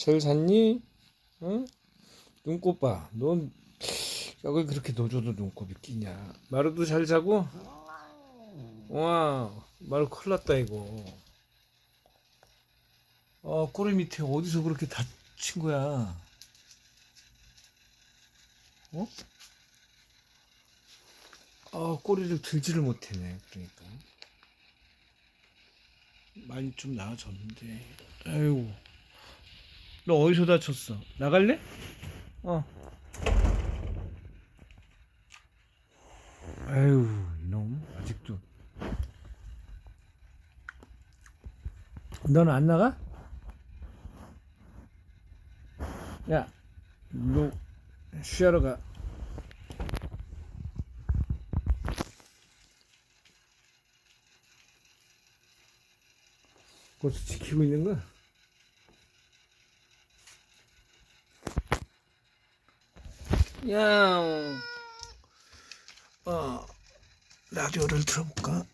잘 잤니? 응? 눈곱 봐. 넌 여기 그렇게 넣어줘도 눈곱이 끼냐? 마루도 잘 자고? 와, 마루 큰일 났다 이거. 어, 꼬리 밑에 어디서 그렇게 다친 거야? 어? 아, 꼬리를 들지를 못해네. 그러니까. 많이 좀 나아졌는데. 아이고. 너 어디서 다쳤어? 나갈래? 어. 아유, 이놈. 아직도. 너는 안 나가? 야, 너 쉬하러 가. 그것도 지키고 있는 거야? 야, 어, 라디오를 들어볼까?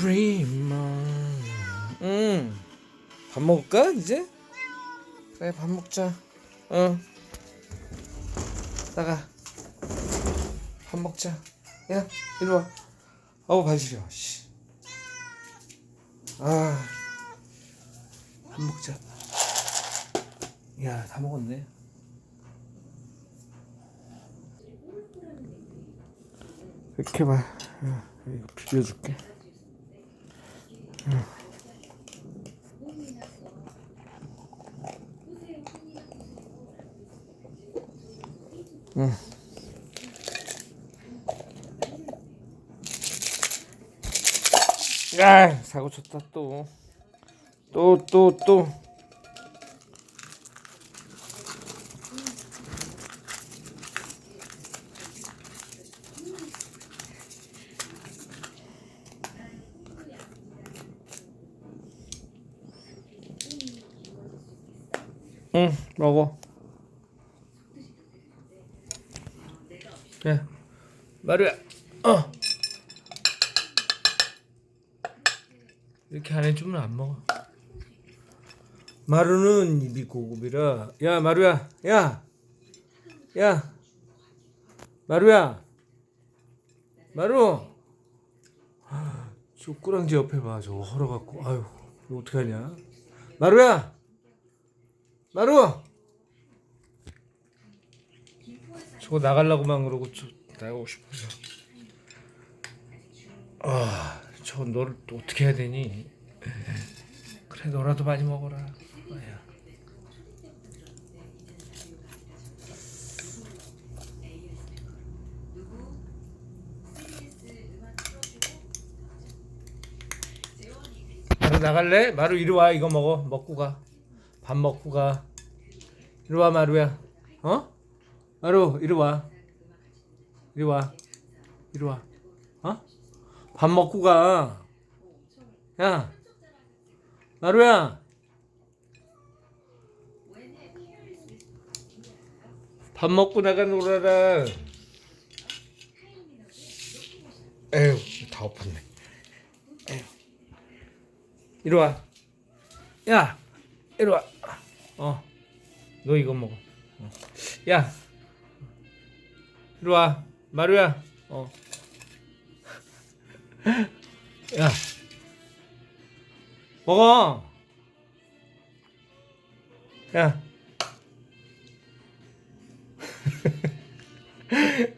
Dream on. 응. 밥 먹을까 이제? 그래 밥 먹자. 어. 나가. 밥 먹자. 야, 이리 와. 어우 발 시려. 씨. 아. 밥 먹자. 야, 다 먹었네. 이렇게 봐. 어, 이거 비벼줄게. 아, 사고 쳤다 또. 또 또 또. 응, 먹어. 야, 마루야. 어. 이렇게 안 해주면 안 먹어. 마루는 입이 고급이라. 야, 마루야. 야. 야. 마루야. 마루. 저 꾸랑지 옆에 봐. 저거 헐어갖고. 아유, 이거 어떡하냐. 마루야. 마루. 저거 나가려고만 그러고 저 나가고 싶어서. 아, 저 너를 또 어떻게 해야 되니? 그래, 너라도 많이 먹어라. 아야. 마루 나갈래? 마루 이리 와 이거 먹어 먹고 가 밥 먹고 가 이리 와 마루야 어? 마루 이리 와 이리 와 이리 와 어? 밥 먹고 가. 야, 마루야. 밥 먹고 나가 놀아라. 에휴, 다 엎었네. 에휴. 이리 와. 야, 이리 와. 어, 너 이거 먹어. 어. 야, 이리 와. 마루야. 어. 야, 먹어. 야.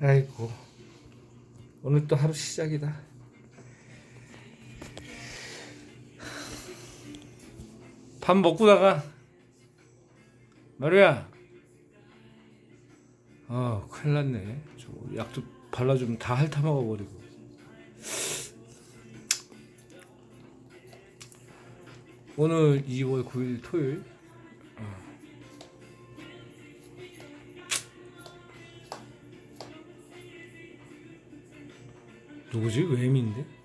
아이고, 오늘 또 하루 시작이다. 밥 먹고 나가. 마루야. 아, 큰일 났네. 저 약도 발라주면 다 핥아 먹어 버리고. 오늘 2월 9일 토요일. 어. 누구지? 외미인데?